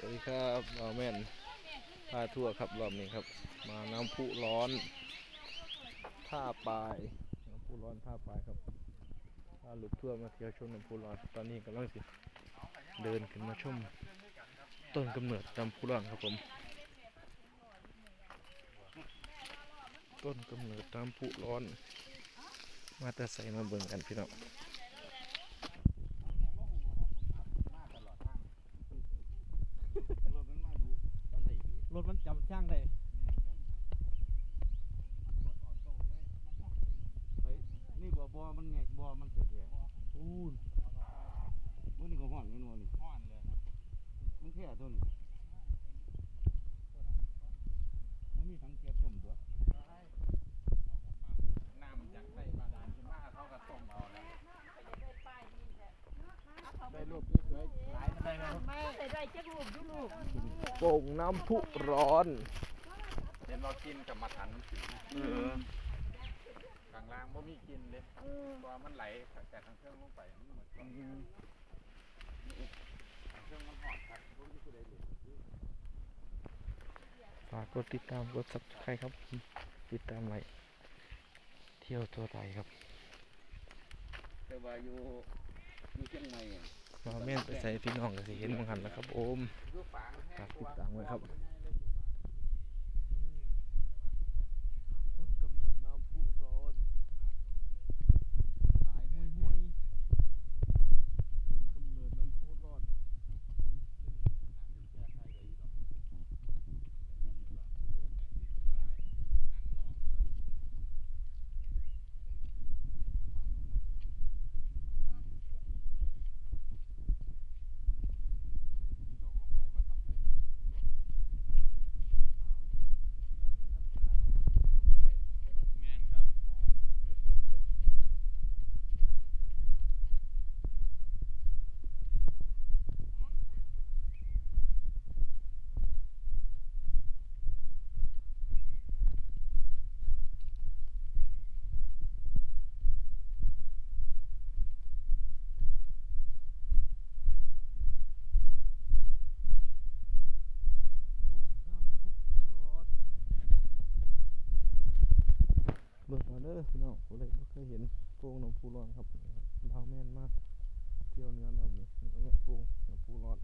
สวัสดีครับเราแม่นพาทั่วครับรอบนี้ครับ มาน้ำพุร้อนท่าปลายน้ำพุร้อนท่าปลายครับพาหลุดทั่วมาเที่ยวชมน้ำพุร้อนตอนนี้กำลังสิเดินขึ้นมาชมต้นกำเนิดน้ำพุร้อนครับผม ต้นกำเนิดน้ำพุร้อน มาแต่ใส่มาเบิ่งกันพี่น้อง ร ถมันจำช่างได้เฮ้ยนี่บ่บ่มันไงบ่มันเสียแท้อู้นมื้อนี้ก็ฮ้อนแม่นบ่นี่ฮ้อนเลยมันแค่ตัวนี้มันมีทั้งเก็บต้มตัวน้ำจากใส่บาดาลขึ้นมาเขาก็ต้มเอาแล้วได้รูปสวยๆหลาย มันได้ไหมไม่ได้จักรูปดูลูกโป่งน้ำพุร้อน เห็นเรากินกับมาทันเออข้างล่างบ่มีกินเลยเพราะว่ามันไหลจากทางเครื่องลงไปมันเหมือนกับทางเครื่องมันหอดครับบ่มีผู้ใดเหลือฝากกดติดตามกด subscribe ครับ ติดตามไว้เที่ยวตัวไทยครับแต่ว่าอยู่อยู่เชียงใหม่อะ มาเม่นไปใส่พี่น้องก็สิเห็นมังหันแล้วครับโอมฝากติดตามไว้ครับ ต้ ต้นกำเนิดน้ำพุร้อน หายห้วยห้วย ต้นกำเนิดน้ำพุร้อน แม่นครับ เบิ่งมาเด้อพี่น้องผมเลยบ่เคยเห็นโป่งน้ำพุร้อนครับนี่ครับาแม่นมากเที่ยวเนื้อเราเนี่ยนี่ก็แม่นโป่งน้ำพุร้อน